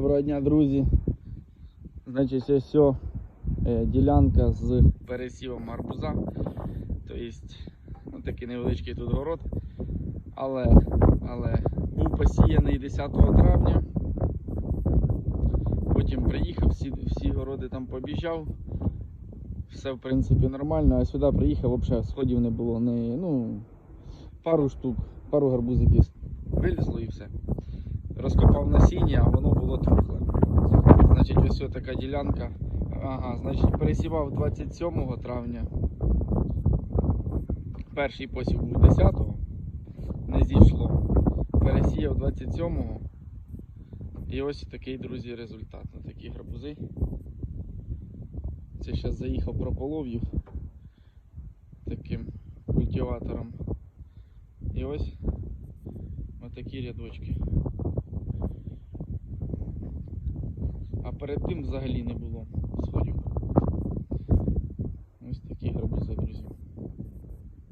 Доброго дня, друзі. Значить, ось все, ділянка з пересівом арбуза. Тобто, ну, такий невеличкий тут город. Але, але був посіяний 10 травня. Потім приїхав, всі, всі городи там побіжав. Все в принципі нормально, а сюди приїхав, взагалі сходів не було. Не, ну, пару штук, пару гарбузиків вилізло і все. Розкопав насіння, а воно було трухле. Значить, ось така ділянка. Ага, значить, пересівав 27 травня. Перший посів був 10-го, не зійшло. Пересіяв 27-го. І ось такий, друзі, результат. На такі гарбузи. Це зараз заїхав прополов їх таким культиватором. І ось отакі рядочки. А перед тим взагалі не було сходів.